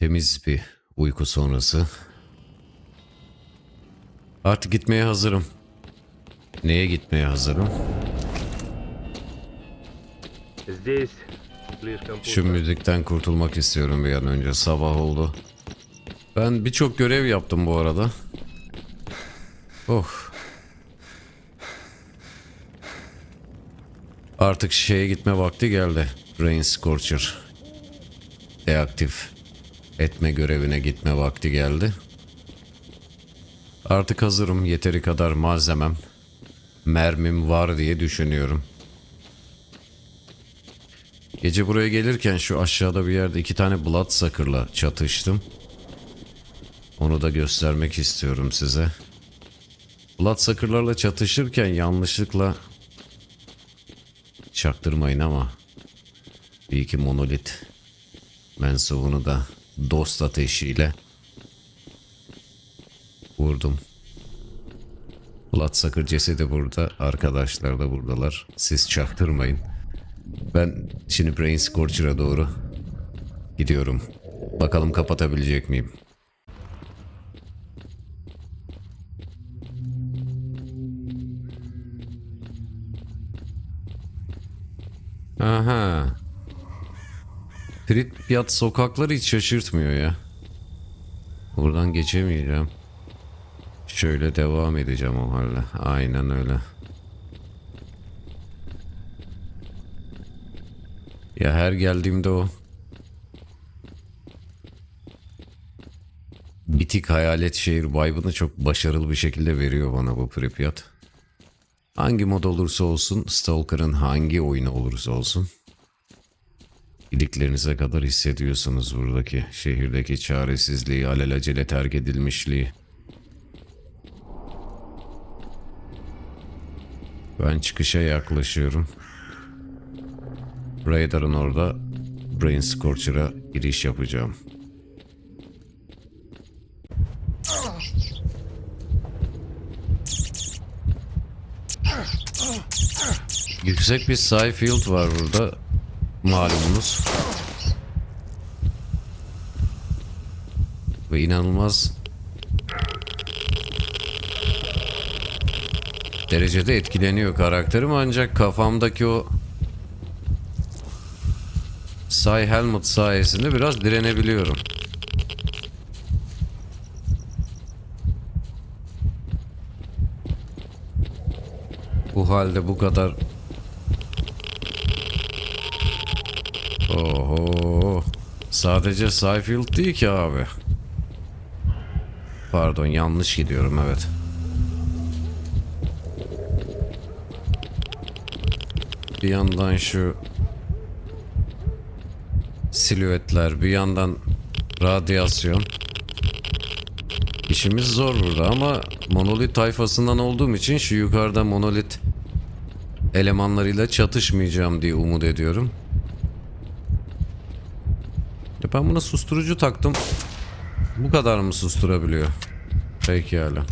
Temiz bir uyku sonrası. Artık gitmeye hazırım. Neye gitmeye hazırım? Şu müzikten kurtulmak istiyorum bir an önce. Sabah oldu. Ben birçok görev yaptım bu arada. Oh. Artık şeye gitme vakti geldi. Rain Scorcher. Deaktif etme görevine gitme vakti geldi. Artık hazırım. Yeteri kadar malzemem, mermim var diye düşünüyorum. Gece buraya gelirken şu aşağıda bir yerde iki tane Bloodsucker'la çatıştım. Onu da göstermek istiyorum size. Bloodsucker'larla çatışırken yanlışlıkla çaktırmayın ama bir iki monolit mensubunu da dost ateşiyle vurdum. Bloodsucker cesedi burada, arkadaşlar da buradalar. Siz çaktırmayın. Ben şimdi Brain Scorcher'a doğru gidiyorum. Bakalım kapatabilecek miyim? Aha. Pripyat sokakları hiç şaşırtmıyor ya. Buradan geçemeyeceğim. Şöyle devam edeceğim o halde. Aynen öyle. Ya her geldiğimde o bitik hayalet şehir vibe'ını çok başarılı bir şekilde veriyor bana bu Pripyat. Hangi mod olursa olsun, Stalker'ın hangi oyunu olursa olsun iliklerinize kadar hissediyorsunuz buradaki şehirdeki çaresizliği, alelacele terk edilmişliği. Ben çıkışa yaklaşıyorum. Raider'ın orada Brain Scorcher'a giriş yapacağım. Yüksek bir sci field var burada. Malumunuz. Ve inanılmaz derecede etkileniyor karakterim ancak kafamdaki o Psy Helmet sayesinde biraz direnebiliyorum. Bu halde bu kadar Oho. Sadece Seyfield değil ki abi. Pardon yanlış gidiyorum evet. Bir yandan şu silüetler, bir yandan radyasyon. İşimiz zor burada ama monolit tayfasından olduğum için şu yukarıda monolit elemanlarıyla çatışmayacağım diye umut ediyorum. Ya ben buna susturucu taktım. Bu kadar mı susturabiliyor? Peki hala.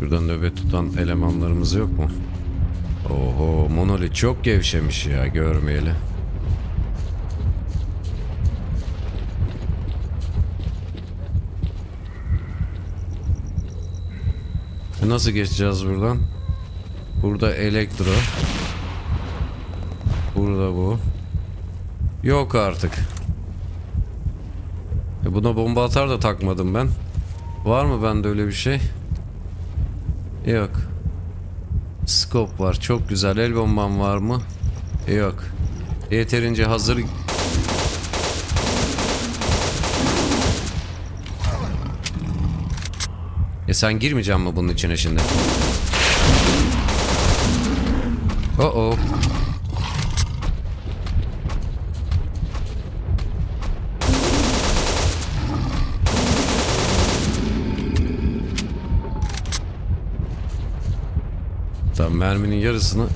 Burada nöbet tutan elemanlarımız yok mu? Oho monolit çok gevşemiş ya görmeyeli. Nasıl geçeceğiz buradan? Burada elektro. Burada bu. Yok artık. E buna bomba atar da takmadım ben. Var mı bende öyle bir şey? Yok. Scope var. Çok güzel. El bombam var mı? Yok. Yeterince hazır. Sen girmeyeceksin mi bunun içine şimdi? Oh oh. Tam merminin yarısını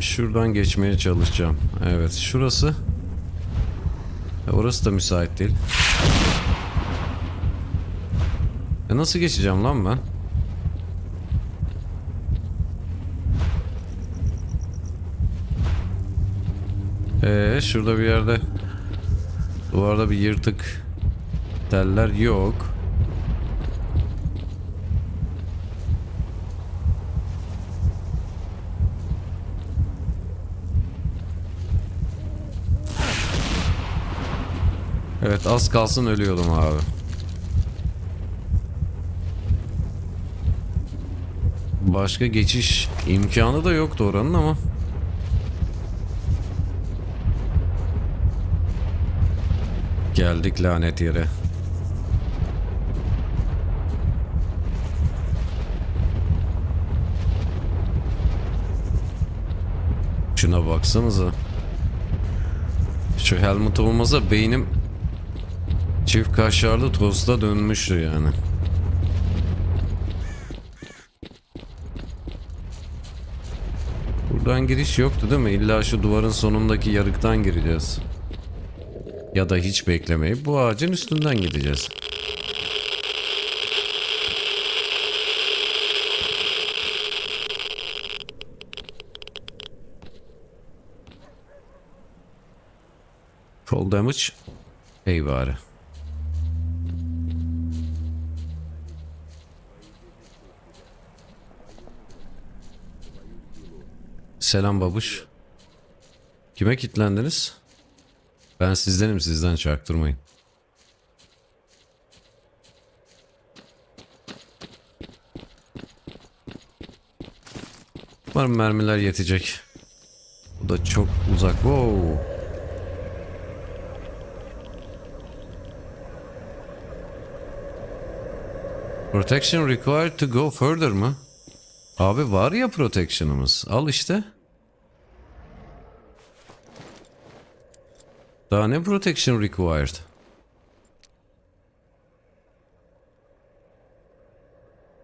Şuradan geçmeye çalışacağım. Evet şurası. E, Orası da müsait değil. Nasıl geçeceğim lan ben? Ee, şurada bir yerde duvarda bir yırtık teller yok. Evet az kalsın ölüyordum abi. Başka geçiş imkanı da yoktu oranın ama. Geldik lanet yere. Şuna baksanıza. Şu helmet olmasa beynim çift kaşarlı tosta dönmüştü yani. Buradan giriş yoktu değil mi? İlla şu duvarın sonundaki yarıktan gireceğiz. Ya da hiç beklemeyip bu ağacın üstünden gideceğiz. Fall damage. İyi Selam babuş. Kime kilitlendiniz? Ben sizdenim sizden çaktırmayın. Umarım mermiler yetecek. Bu da çok uzak. Wow. Protection required to go further mı? Abi var ya protection'ımız. Al işte. Daha ne protection required?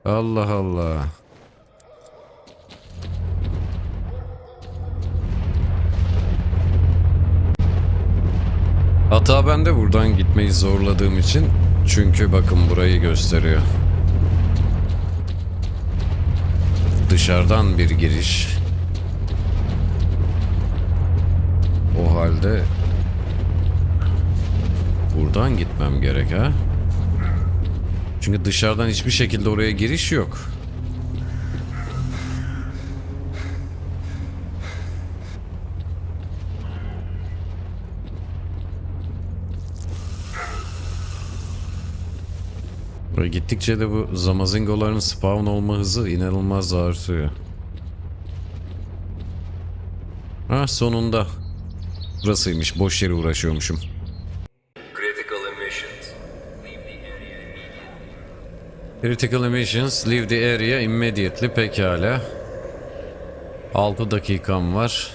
Allah Allah. Hata bende buradan gitmeyi zorladığım için. Çünkü bakın burayı gösteriyor. Dışarıdan bir giriş. O halde buradan gitmem gerek ha. Çünkü dışarıdan hiçbir şekilde oraya giriş yok. Buraya gittikçe de bu zamazingoların spawn olma hızı inanılmaz artıyor. Ha sonunda. Burasıymış. Boş yere uğraşıyormuşum. Critical emissions leave the area immediately pekala. 6 dakikam var.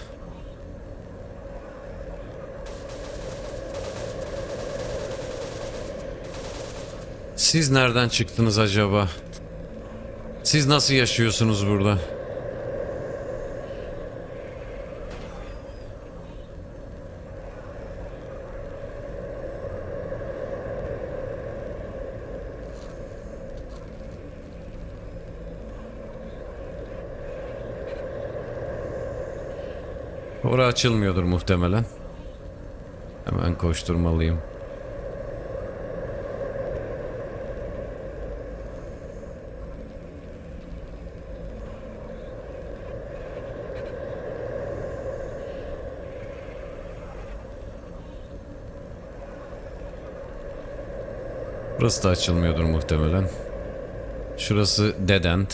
Siz nereden çıktınız acaba? Siz nasıl yaşıyorsunuz burada? Ora açılmıyordur muhtemelen. Hemen koşturmalıyım. Burası da açılmıyordur muhtemelen. Şurası dead end.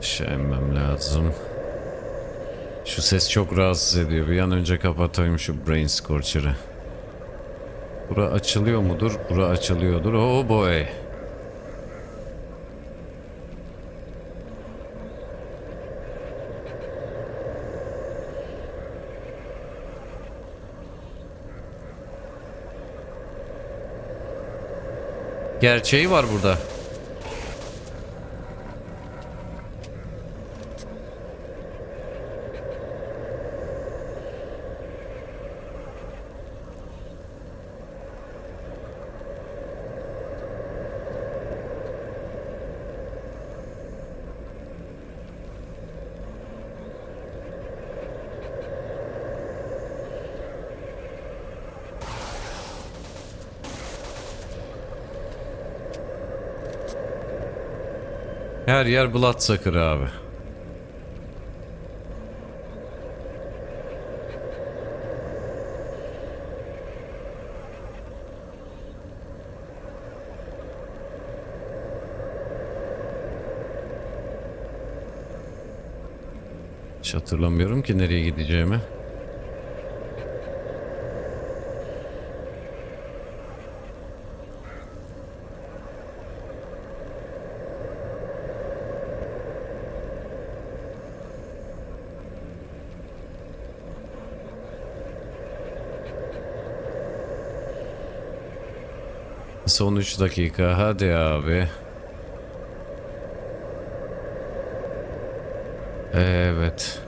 Şey lazım. Şu ses çok rahatsız ediyor. Bir an önce kapatayım şu brain scorcher'ı. Bura açılıyor mudur? Bura açılıyordur. Oh boy. Gerçeği var burada. Her yer Bloodsucker abi. Hiç hatırlamıyorum ki nereye gideceğimi. Son 3 dakika hadi abi. Evet.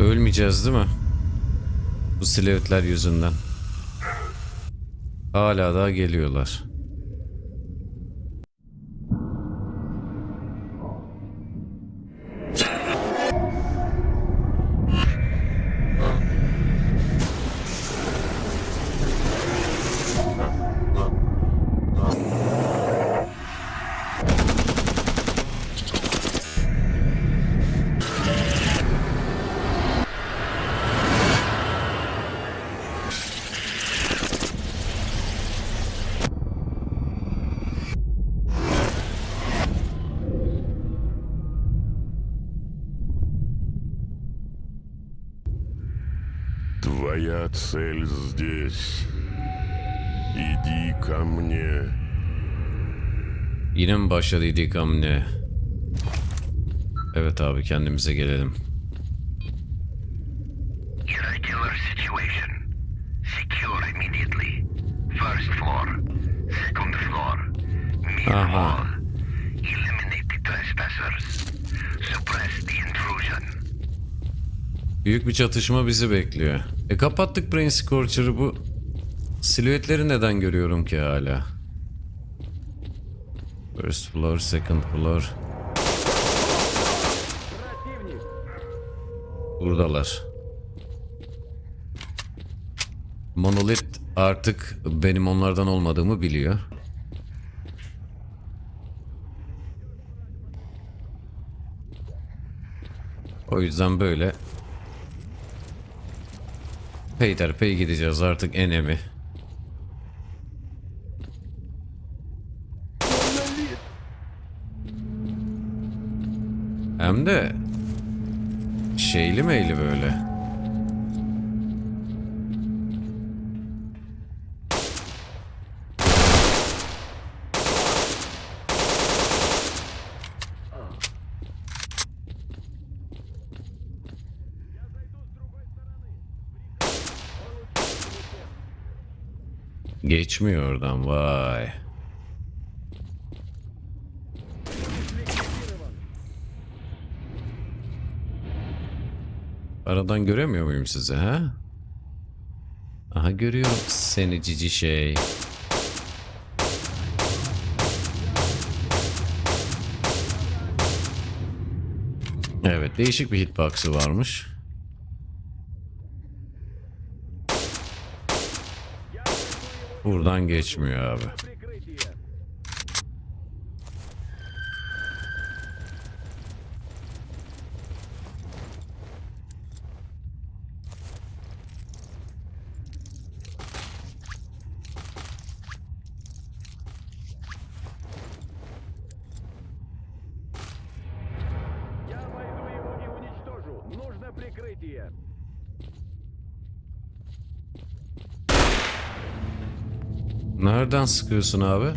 Ölmeyeceğiz değil mi? Bu silüetler yüzünden. Hala da geliyorlar. Твоя цель здесь. Иди ко мне. Yine mi başladıydık hamle? Evet abi kendimize gelelim. Irregular situation. Secure immediately. First floor. Second floor. Mid Aha. wall. Eliminate the trespassers. Suppress the intrusion. Büyük bir çatışma bizi bekliyor. E kapattık Brain Scorcher'ı bu silüetleri neden görüyorum ki hala? First floor, second floor. Buradalar. Monolith artık benim onlardan olmadığımı biliyor. O yüzden böyle peyderpey gideceğiz artık enemi. Hem de şeyli meyli böyle. Geçmiyor oradan vay. Aradan göremiyor muyum sizi ha? Aha görüyorum seni cici şey. Evet değişik bir hitbox'ı varmış. Buradan geçmiyor abi. Nereden sıkıyorsun abi?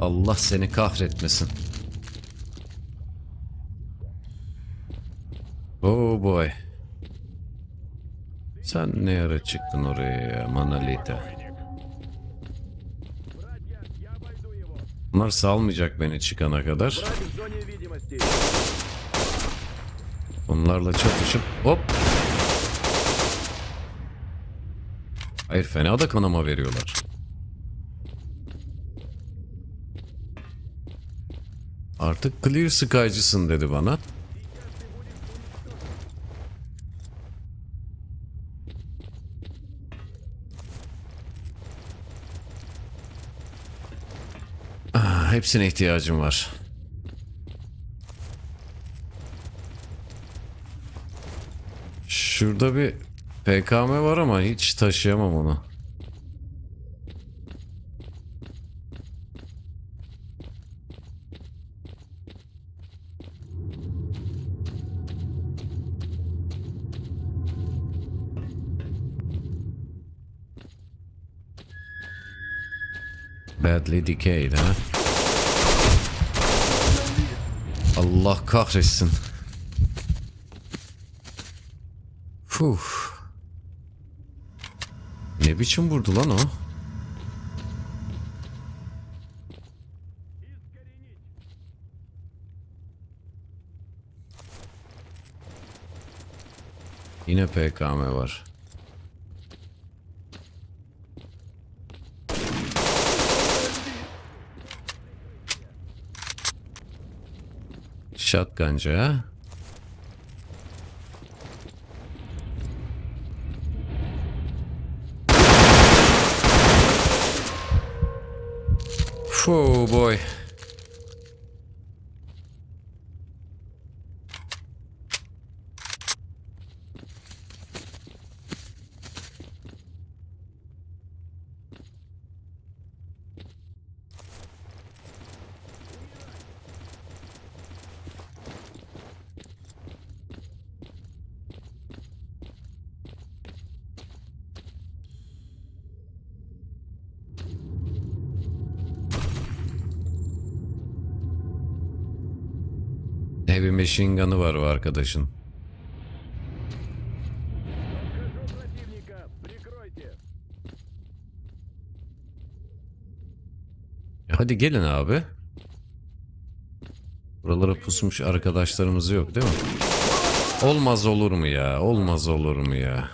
Allah seni kahretmesin. Oh boy. Sen ne ara çıktın oraya Manalita? Bunlar salmayacak beni çıkana kadar. Bunlarla çatışıp hop Hayır fena da kanama veriyorlar. Artık Clear Sky'cısın dedi bana. Ah, hepsine ihtiyacım var. Şurada bir PKM var ama hiç taşıyamam onu. Badly decayed ha. Allah kahretsin. Fuh. Ne biçim vurdu lan o? Yine PKM var. Shotguncu boy. Heavy machine gun'ı var o arkadaşın. Hadi gelin abi. Buralara pusmuş arkadaşlarımız yok değil mi? Olmaz olur mu ya? Olmaz olur mu ya?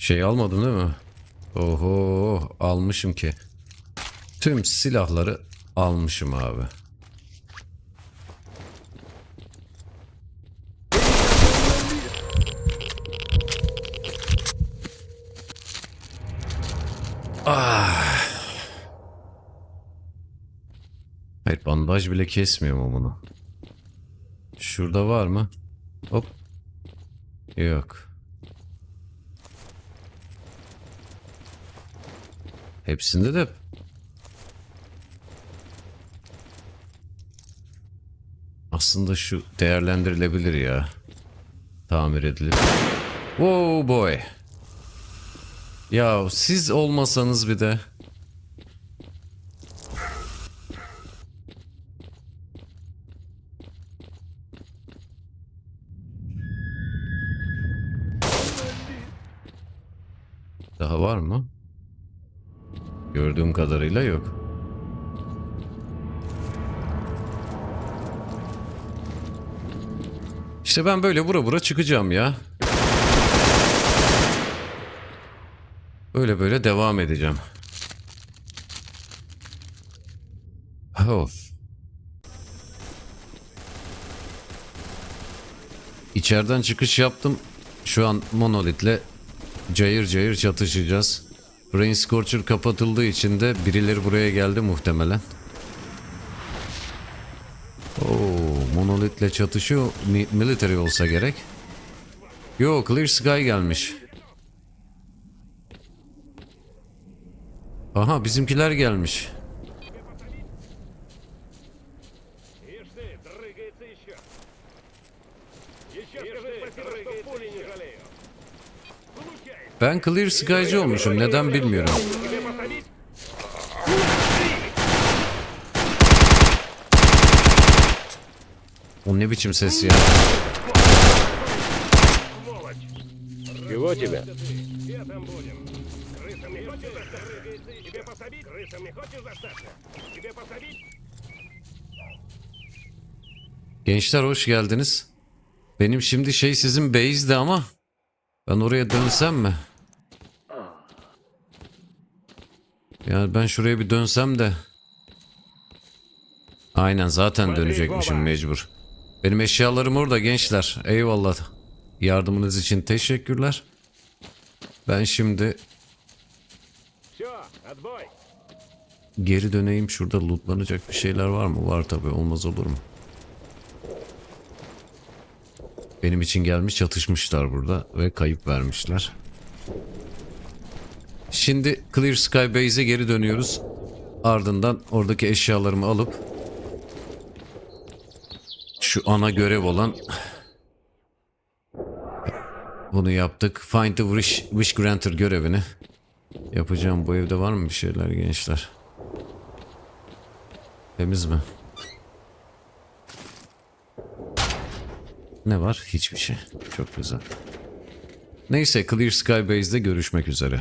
Şey almadın değil mi? Oho almışım ki. Tüm silahları almışım abi. Ah. Hayır bandaj bile kesmiyor mu bunu? Şurada var mı? Hop. Yok. Hepsinde de aslında şu değerlendirilebilir ya. Tamir edilir. Wow boy. Ya siz olmasanız bir de. Daha var mı? Gördüğüm kadarıyla yok. İşte ben böyle bura bura çıkacağım ya. Böyle böyle devam edeceğim. Of. İçeriden çıkış yaptım. Şu an Monolith'le cayır cayır çatışacağız. Brain Scorcher kapatıldığı için de birileri buraya geldi muhtemelen. Oo, Monolith'le çatışıyor. Mi- military olsa gerek. Yo, Clear Sky gelmiş. Aha, bizimkiler gelmiş. Ben Clear Sky'cı olmuşum. Neden bilmiyorum. Тебе посадить? O ne biçim ses ya? Чего тебе? Где там будем? Крысам не хочешь достаться? Тебе пособить? Крысам не хочешь достаться? Тебе пособить? Gençler hoş geldiniz. Benim şimdi şey sizin base'di ama ben oraya dönsem mi? Ya ben şuraya bir dönsem de. Aynen zaten dönecekmişim mecbur. Benim eşyalarım orada gençler. Eyvallah. Yardımınız için teşekkürler. Ben şimdi geri döneyim. Şurada lootlanacak bir şeyler var mı? Var tabi olmaz olur mu? Benim için gelmiş çatışmışlar burada ve kayıp vermişler. Şimdi Clear Sky Base'e geri dönüyoruz. Ardından oradaki eşyalarımı alıp şu ana görev olan bunu yaptık. Find the Wish, wish Granter görevini yapacağım. Bu evde var mı bir şeyler gençler? Temiz mi? Ne var? Hiçbir şey. Çok güzel. Neyse Clear Sky Base'de görüşmek üzere.